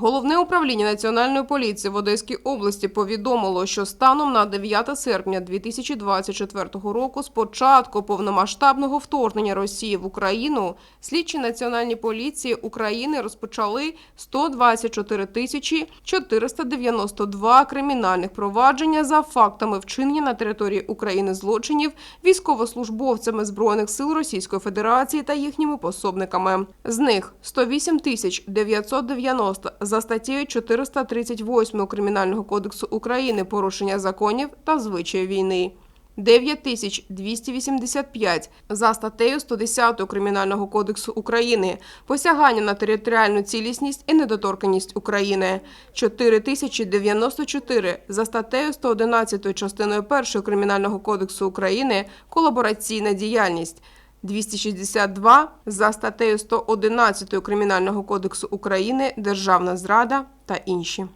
Головне управління національної поліції в Одеській області повідомило, що станом на 9 серпня 2024 року, з початку повномасштабного вторгнення Росії в Україну, слідчі національні поліції України розпочали 124 тисячі 492 кримінальних провадження за фактами вчинення на території України злочинів військовослужбовцями збройних сил Російської Федерації та їхніми пособниками. З них 108 тисяч 990 за статтею 438 Кримінального кодексу України порушення законів та звичаї війни. 9285 за статтею 110 Кримінального кодексу України посягання на територіальну цілісність і недоторканність України, 4094 за статтею 111 частиною 1 Кримінального кодексу України колабораційна діяльність, 262 за статтею 111 Кримінального кодексу України державна зрада та інші.